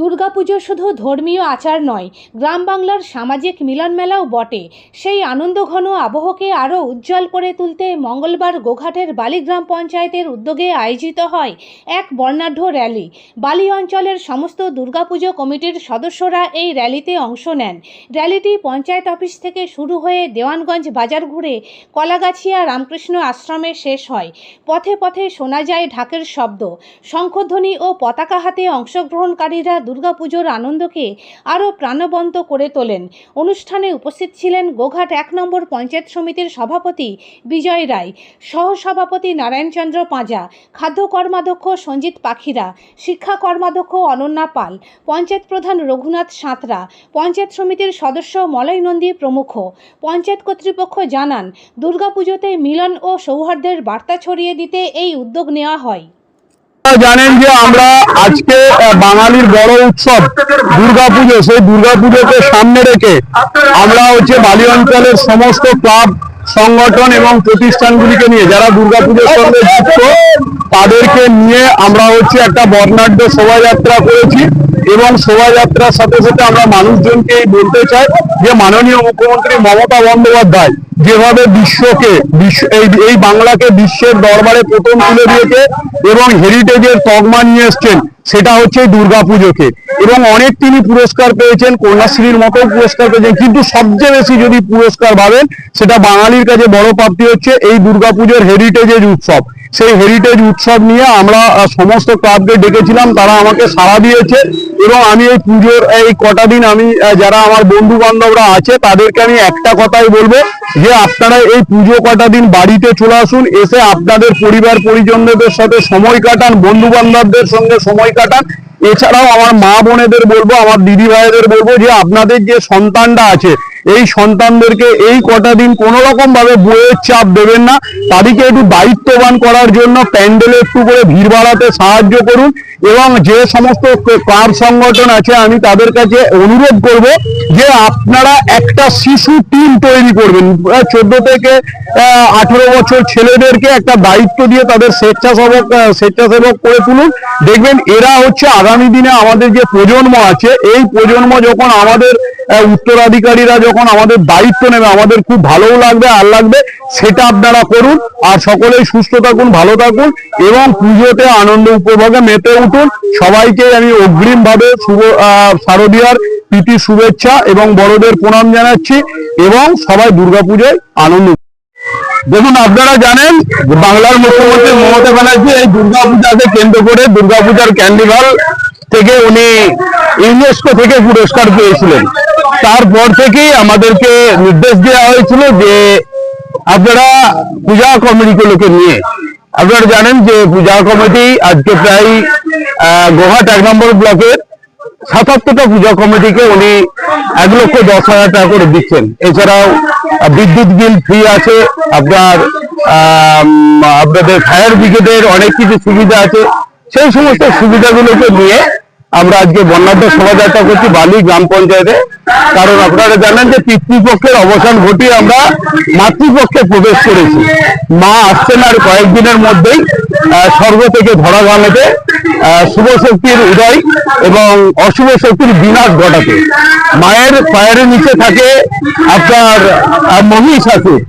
দুর্গাপুজো শুধু ধর্মীয় আচার নয় গ্রাম বাংলার সামাজিক মিলনমেলাও বটে। সেই আনন্দঘন আবহকে আরও উজ্জ্বল করে তুলতে মঙ্গলবার গোঘাটের বালিগ্রাম পঞ্চায়েতের উদ্যোগে আয়োজিত হয় এক বর্ণাঢ্য র্যালি। বালি অঞ্চলের সমস্ত দুর্গাপুজো কমিটির সদস্যরা এই র্যালিতে অংশ নেন। র্যালিটি পঞ্চায়েত অফিস থেকে শুরু হয়ে দেওয়ানগঞ্জ বাজার ঘুরে কলাগাছিয়া রামকৃষ্ণ আশ্রমে শেষ হয়। পথে পথে শোনা যায় ঢাকের শব্দ। শঙ্খধ্বনি ও পতাকা হাতে অংশগ্রহণকারীরা দুর্গাপুজোর আনন্দকে আরও প্রাণবন্ত করে তোলেন। অনুষ্ঠানে উপস্থিত ছিলেন গোঘাট এক নম্বর পঞ্চায়েত সমিতির সভাপতি বিজয় রায়, সহসভাপতি নারায়ণচন্দ্র পাঁজা, খাদ্য কর্মাধ্যক্ষ সঞ্জিত পাখিরা, শিক্ষা কর্মাধ্যক্ষ অনন্যা পাল, পঞ্চায়েত প্রধান রঘুনাথ সাঁতরা, পঞ্চায়েত সমিতির সদস্য মলয় নন্দী প্রমুখ। পঞ্চায়েত কর্তৃপক্ষ জানান, দুর্গাপুজোতে মিলন ও সৌহার্দ্যের বার্তা ছড়িয়ে দিতে এই উদ্যোগ নেওয়া হয়। জানেন যে আমরা আজকে বাঙালির বড় উৎসব দুর্গাপুজো। সেই দুর্গাপুজোকে সামনে রেখে আমরা হচ্ছে বালি অঞ্চলের সমস্ত ক্লাব, সংগঠন এবং প্রতিষ্ঠানগুলিকে নিয়ে যারা দুর্গাপুজোর সঙ্গে যুক্ত, তাদেরকে নিয়ে আমরা হচ্ছে একটা বর্ণাঢ্য শোভাযাত্রা করেছি এবং শোভাযাত্রার সাথে সাথে আমরা মানুষজনকে বলতে চাই যে মাননীয় মুখ্যমন্ত্রী মমতা বন্দ্যোপাধ্যায় যেভাবে বিশ্বকে এই বাংলাকে বিশ্বের দরবারে প্রথম তুলে দিয়েছে এবং হেরিটেজের তকমা নিয়ে এসছেন, সেটা হচ্ছে দুর্গাপুজোকে। এবং অনেক তিনি পুরস্কার পেয়েছেন, কন্যাশ্রীর মতো পুরস্কার পেয়েছেন, কিন্তু সবচেয়ে বেশি যদি পুরস্কার পাবেন সেটা বাঙালির কাছে বড় প্রাপ্তি হচ্ছে এই দুর্গাপুজোর হেরিটেজের উৎসব। সেই হেরিটেজ উৎসব নিয়ে আমরা সমস্ত ক্লাবকে ডেকেছিলাম, তারা আমাকে সাড়া দিয়েছে এবং আমি এই পুজোর, এই কটা দিন আমি যারা আমার বন্ধু বান্ধবরা আছে, তাদেরকে আমি একটা কথাই বলব যে আপনারা এই পুজো কটা দিন বাড়িতে চলে আসুন, এসে আপনাদের পরিবার পরিজনদের সাথে সময় কাটান বন্ধু বান্ধবদের সঙ্গে সময় কাটান। এছাড়াও আমার মা বোনেদের বলব, আমার দিদি ভাইদের বলব যে আপনাদের যে সন্তানটা আছে এই সন্তানদেরকে এই কটা দিন কোনো রকম ভাবে বইয়ের চাপ দেবেন না। তাদেরকে একটু দায়িত্ববান করার জন্য প্যান্ডেলে একটু করে ভিড় বাড়াতে সাহায্য করুন এবং যে সমস্ত ক্লাব সংগঠন আছে, আমি তাদের কাছে অনুরোধ করব যে আপনারা একটা শিশু টিম তৈরি করবেন। চোদ্দ থেকে আঠেরো বছর ছেলেদেরকে একটা দায়িত্ব দিয়ে তাদের স্বেচ্ছাসেবক স্বেচ্ছাসেবক করে তুলুন। দেখবেন এরা হচ্ছে আগামী দিনে আমাদের যে প্রজন্ম আছে, এই প্রজন্ম যখন আমাদের উত্তরাধিকারীরা যখন আমাদের দায়িত্ব নেবে, আমাদের খুব ভালোও লাগবে, আর লাগবে সেটা আপনারা করুন, আর সকলেই সুস্থ থাকুন, ভালো থাকুন, এবং পুজোতে আনন্দ উপভোগে মেতে উঠুন। সবাইকে আমি অগ্রিম ভাবে শুভ শারদীয়ার প্রীতি শুভেচ্ছা এবং বড়দের প্রণাম জানাচ্ছি, এবং সবাই দুর্গাপুজোয় আনন্দ দেখুন, আপনারা জানেন বাংলার মুখ্যমন্ত্রী মমতা ব্যানার্জি এই দুর্গাপূজাকে কেন্দ্র করে দুর্গাপূজার ক্যান্ডিভাল থেকে উনি ইউনেস্কো থেকে পুরস্কার পেয়েছিলেন। তারপর থেকেই আমাদেরকে নির্দেশ দেওয়া হয়েছিল যে আপনারা পূজা কমিটিগুলোকে নিয়ে, আপনারা জানেন যে পূজা কমিটি আজকে প্রায় গোহাট এক নম্বর ব্লকের সাতাত্তরটা পূজা কমিটিকে উনি এক লক্ষ দশ হাজার টাকা করে দিচ্ছেন। এছাড়াও বিদ্যুৎ বিল ফ্রি আছে, আপনার আপনাদের ফায়ার ব্রিগেডের অনেক কিছু সুবিধা আছে। সেই সমস্ত সুবিধাগুলোকে নিয়ে আমরা আজকে বর্ণাঢ্য শোভাযাত্রা করছি বালি গ্রাম পঞ্চায়েতে। কারণ আপনারা জানেন যে পিতৃপক্ষের অবসান ঘটিয়ে আমরা মাতৃপক্ষে প্রবেশ করেছি। মা আসছেন আর কয়েকদিনের মধ্যেই স্বর্গ থেকে ধরা গামেতে শুভ শক্তির উদয় এবং অশুভ শক্তির বিনাশ ঘটাতে। মায়ের পায়ের নিচে থাকে আপনার মহিষাসুর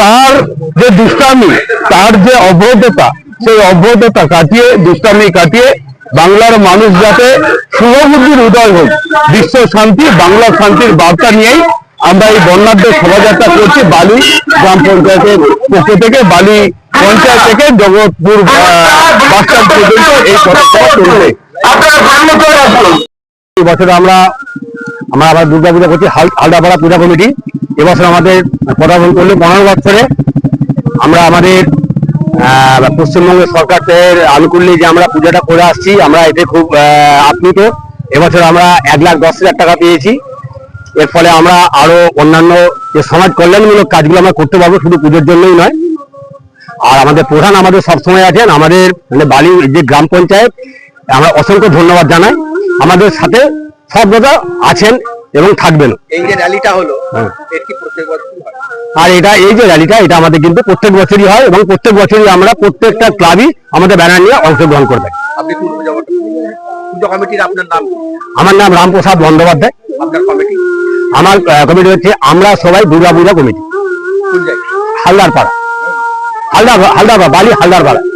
তার যে দুষ্টামি, তার যে অবরোধতা সেই অবরোধতা কাটিয়ে, দুষ্টামি কাটিয়ে বাংলার মানুষ যাতে শুভবুদ্ধির উদয় হোক, বিশ্ব শান্তি, বাংলার শান্তির বার্তা নিয়েই আমরা এই বর্ণাঢ্য শোভাযাত্রা করছি বালি গ্রাম পঞ্চায়েতের পক্ষ থেকে, বালি পঞ্চায়েত থেকে জগৎপুর বাসস্ট্যান্ড পর্যন্ত এই এবছর আমরা আমরা আবার দুর্গা পূজা করছি, হাল- হালদাপাড়া পূজা কমিটি। এবছর আমাদের পদার্পণ করল পনেরো বছরে। আমরা আমাদের আহ, পশ্চিমবঙ্গের সরকার থেকে আনুকূল্যে যে আমরা পূজাটা করে আসছি আমরা এতে খুব আপ্লুত। এবছর আমরা এক লাখ দশ হাজার টাকা পেয়েছি। এর ফলে আমরা আরও অন্যান্য যে সমাজ কল্যাণমূলক কাজগুলো আমরা করতে পারব শুধু পুজোর জন্যই নয়। আর আমাদের প্রধান আমাদের সবসময় আছেন আমাদের মানে বালি যে গ্রাম পঞ্চায়েত আমরা অসংখ্য ধন্যবাদ জানাই। আমাদের সাথে সর্বদা আছেন এবং থাকবেন। এই যে র্যালিটা হলো হ্যাঁ। এর কি প্রত্যেক বছর হয়? আর এটা এই যে র্যালিটা এটা আমাদের কিন্তু প্রত্যেক বছরই হয় এবং প্রত্যেক বছরই আমরা প্রত্যেকটা ক্লাবই আমাদের ব্যানার নিয়ে অংশগ্রহণ করবে? আমার নাম রামপ্রসাদ বন্দ্যোপাধ্যায়। আমার কমিটি হচ্ছে আমরা সবাই দুর্গা পূজা কমিটি। হালদারপাড়া হালদার পাড়া হালদার হালদার বালি হালদার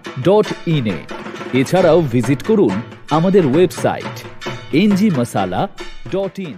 dot ইনে এছাড়াও ভিজিট করুন আমাদের website NG masala dot in